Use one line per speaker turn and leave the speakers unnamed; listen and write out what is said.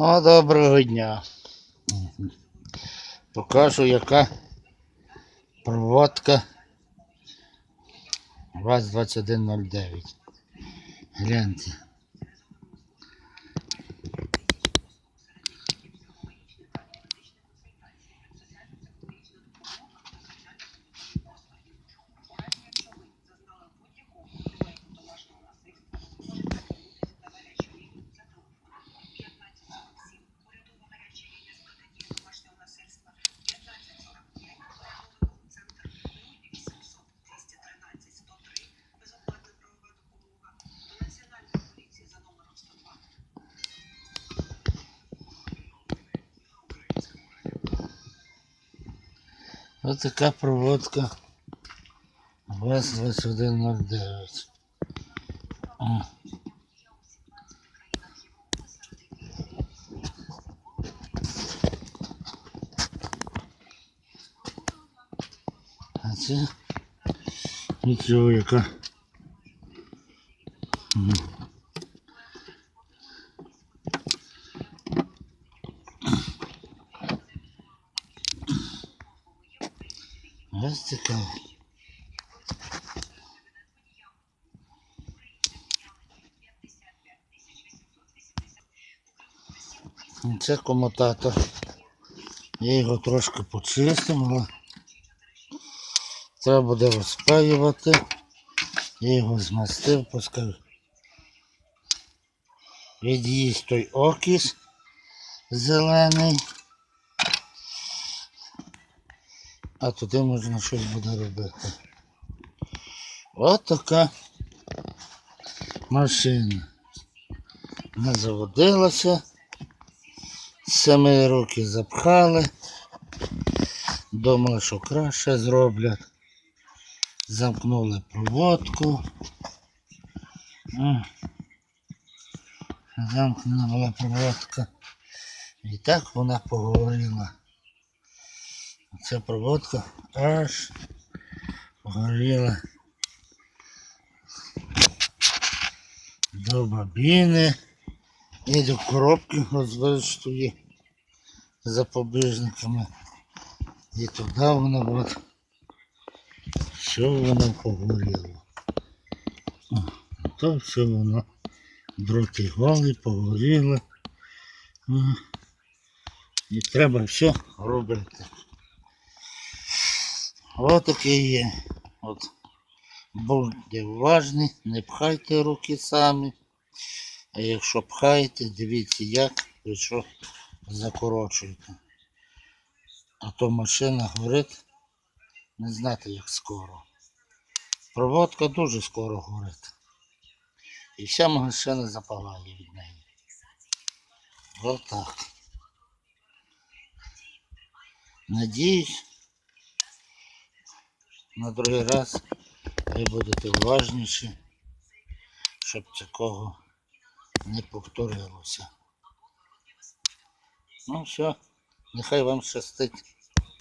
О, доброго дня. Покажу, яка проводка ВАЗ-2109. Гляньте. Ось така проводка ВАЗ-2109. О. А це нічого яка. Ось цікаво. Це комутатор. Я його трошки почистив, але треба буде розпаювати. Я його змастив, пускай від'їсть той окіс зелений. А туди можна щось буде робити. От така машина. Не заводилася. Семи руки запхали. Думали, що краще зроблять. Замкнули проводку. Була проводка. І так вона поговорила. Ця проводка аж горіла до бабіни і до коробки розвиштує запобіжниками. І туди воно от все воно погоріло. То все воно дроти голі, погоріло. І треба все робити. Ось таке є. От. Будьте уважні, не пхайте руки самі. А якщо пхаєте, дивіться як і що закорочуєте. А то машина горить не знати як скоро. Проводка дуже скоро горить. І вся машина запалає від неї. Отак. Надіюсь, на другий раз ви будете уважніші, щоб такого не повторилося. Ну все, нехай вам щастить.